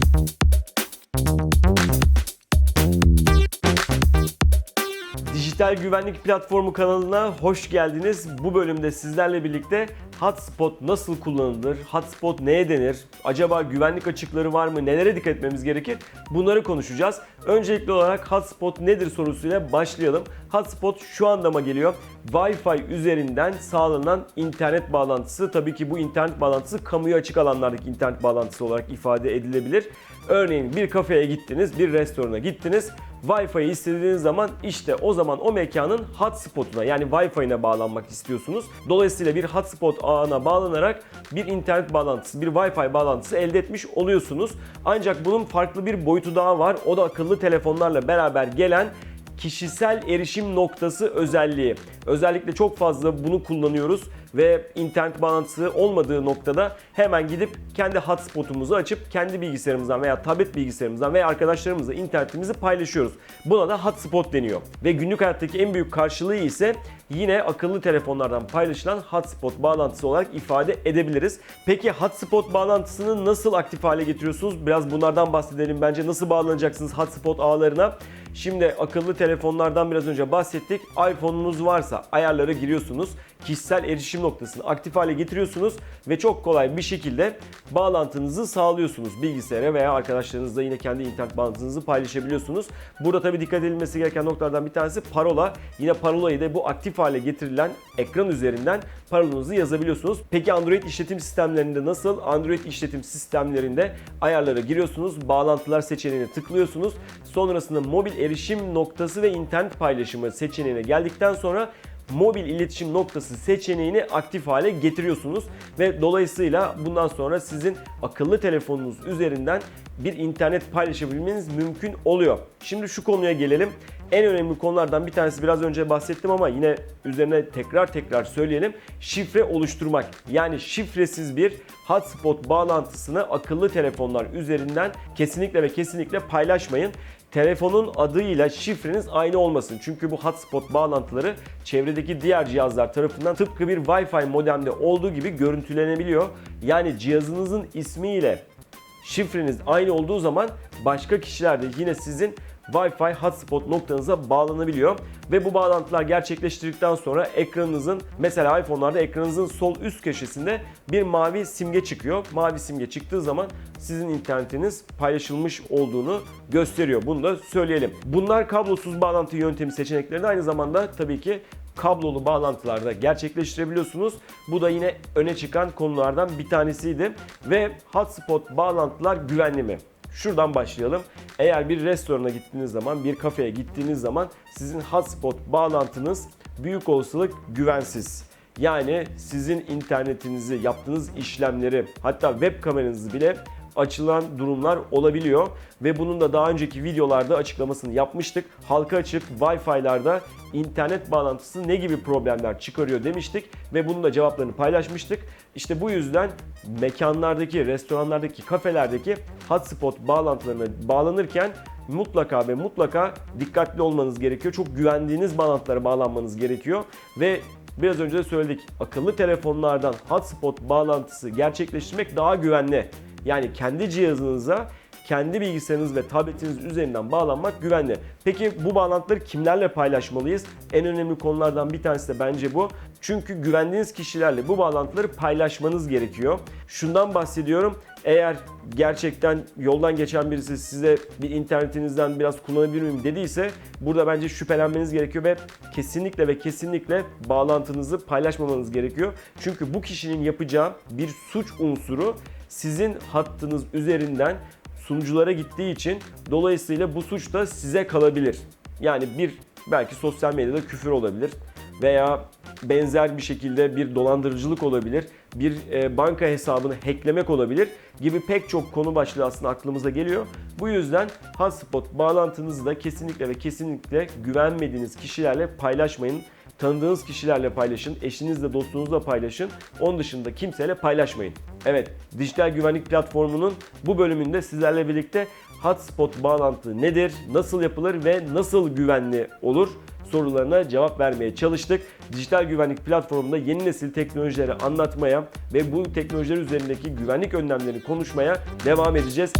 thank you Dijital Güvenlik Platformu kanalına hoş geldiniz. Bu bölümde sizlerle birlikte Hotspot nasıl kullanılır? Hotspot neye denir? Acaba güvenlik açıkları var mı? Nelere dikkat etmemiz gerekir? Bunları konuşacağız. Öncelikli olarak Hotspot nedir sorusuyla başlayalım. Hotspot şu anlama geliyor. Wi-Fi üzerinden sağlanan internet bağlantısı. Tabii ki bu internet bağlantısı kamuya açık alanlardaki internet bağlantısı olarak ifade edilebilir. Örneğin bir kafeye gittiniz, bir restorana gittiniz. Wi-Fi'yi istediğiniz zaman işte o zaman o mekanın hotspot'una yani Wi-Fi'ine bağlanmak istiyorsunuz. Dolayısıyla bir hotspot ağına bağlanarak bir internet bağlantısı, bir Wi-Fi bağlantısı elde etmiş oluyorsunuz. Ancak bunun farklı bir boyutu daha var. O da akıllı telefonlarla beraber gelen kişisel erişim noktası özelliği. Özellikle çok fazla bunu kullanıyoruz ve internet bağlantısı olmadığı noktada hemen gidip kendi hotspotumuzu açıp kendi bilgisayarımızdan veya tablet bilgisayarımızdan veya arkadaşlarımızla internetimizi paylaşıyoruz. Buna da hotspot deniyor. Ve günlük hayattaki en büyük karşılığı ise yine akıllı telefonlardan paylaşılan hotspot bağlantısı olarak ifade edebiliriz. Peki hotspot bağlantısını nasıl aktif hale getiriyorsunuz? Biraz bunlardan bahsedelim bence. Nasıl bağlanacaksınız hotspot ağlarına? Şimdi akıllı telefonlardan biraz önce bahsettik. iPhone'unuz varsa ayarlara giriyorsunuz. Kişisel erişim noktasını aktif hale getiriyorsunuz ve çok kolay bir şekilde bağlantınızı sağlıyorsunuz. Bilgisayara veya arkadaşlarınızla yine kendi internet bağlantınızı paylaşabiliyorsunuz. Burada tabii dikkat edilmesi gereken noktalardan bir tanesi parola. Yine parolayı da bu aktif hale getirilen ekran üzerinden parolanızı yazabiliyorsunuz. Peki Android işletim sistemlerinde nasıl? Android işletim sistemlerinde ayarlara giriyorsunuz. Bağlantılar seçeneğine tıklıyorsunuz. Sonrasında mobil erişim noktası ve internet paylaşımı seçeneğine geldikten sonra mobil iletişim noktası seçeneğini aktif hale getiriyorsunuz ve dolayısıyla bundan sonra sizin akıllı telefonunuz üzerinden bir internet paylaşabilmeniz mümkün oluyor. Şimdi şu konuya gelelim. En önemli konulardan bir tanesi biraz önce bahsettim ama yine üzerine tekrar tekrar söyleyelim. Şifre oluşturmak. Yani şifresiz bir hotspot bağlantısını akıllı telefonlar üzerinden kesinlikle ve kesinlikle paylaşmayın telefonun adıyla şifreniz aynı olmasın. Çünkü bu hotspot bağlantıları çevredeki diğer cihazlar tarafından tıpkı bir Wi-Fi modemde olduğu gibi görüntülenebiliyor. Yani cihazınızın ismiyle şifreniz aynı olduğu zaman başka kişiler de yine sizin Wi-Fi hotspot noktanıza bağlanabiliyor ve bu bağlantılar gerçekleştirdikten sonra ekranınızın mesela iPhone'larda ekranınızın sol üst köşesinde bir mavi simge çıkıyor. Mavi simge çıktığı zaman sizin internetiniz paylaşılmış olduğunu gösteriyor. Bunu da söyleyelim. Bunlar kablosuz bağlantı yöntemi seçenekleri de aynı zamanda tabii ki kablolu bağlantılarda gerçekleştirebiliyorsunuz. Bu da yine öne çıkan konulardan bir tanesiydi. Ve hotspot bağlantılar güvenli mi? Şuradan başlayalım. Eğer bir restorana gittiğiniz zaman, bir kafeye gittiğiniz zaman sizin hotspot bağlantınız büyük olasılık güvensiz. Yani sizin internetinizi, yaptığınız işlemleri, hatta web kameranızı bile açılan durumlar olabiliyor ve bunun da daha önceki videolarda açıklamasını yapmıştık. Halka açık Wi-Fi'larda internet bağlantısı ne gibi problemler çıkarıyor demiştik ve bunun da cevaplarını paylaşmıştık. İşte bu yüzden mekanlardaki, restoranlardaki, kafelerdeki hotspot bağlantılarına bağlanırken mutlaka ve mutlaka dikkatli olmanız gerekiyor. Çok güvendiğiniz bağlantılara bağlanmanız gerekiyor ve biraz önce de söyledik. Akıllı telefonlardan hotspot bağlantısı gerçekleştirmek daha güvenli. Yani kendi cihazınıza kendi bilgisayarınız ve tabletiniz üzerinden bağlanmak güvenli. Peki bu bağlantıları kimlerle paylaşmalıyız? En önemli konulardan bir tanesi de bence bu. Çünkü güvendiğiniz kişilerle bu bağlantıları paylaşmanız gerekiyor. Şundan bahsediyorum. Eğer gerçekten yoldan geçen birisi size bir internetinizden biraz kullanabilir miyim dediyse burada bence şüphelenmeniz gerekiyor ve kesinlikle ve kesinlikle bağlantınızı paylaşmamanız gerekiyor. Çünkü bu kişinin yapacağı bir suç unsuru sizin hattınız üzerinden sunuculara gittiği için dolayısıyla bu suç da size kalabilir. Yani bir belki sosyal medyada küfür olabilir veya benzer bir şekilde bir dolandırıcılık olabilir, bir e, banka hesabını hacklemek olabilir gibi pek çok konu başlığı aslında aklımıza geliyor. Bu yüzden hotspot bağlantınızı da kesinlikle ve kesinlikle güvenmediğiniz kişilerle paylaşmayın. Tanıdığınız kişilerle paylaşın, eşinizle, dostunuzla paylaşın. Onun dışında kimseyle paylaşmayın. Evet, dijital güvenlik platformunun bu bölümünde sizlerle birlikte hotspot bağlantı nedir, nasıl yapılır ve nasıl güvenli olur sorularına cevap vermeye çalıştık. Dijital güvenlik platformunda yeni nesil teknolojileri anlatmaya ve bu teknolojiler üzerindeki güvenlik önlemlerini konuşmaya devam edeceğiz.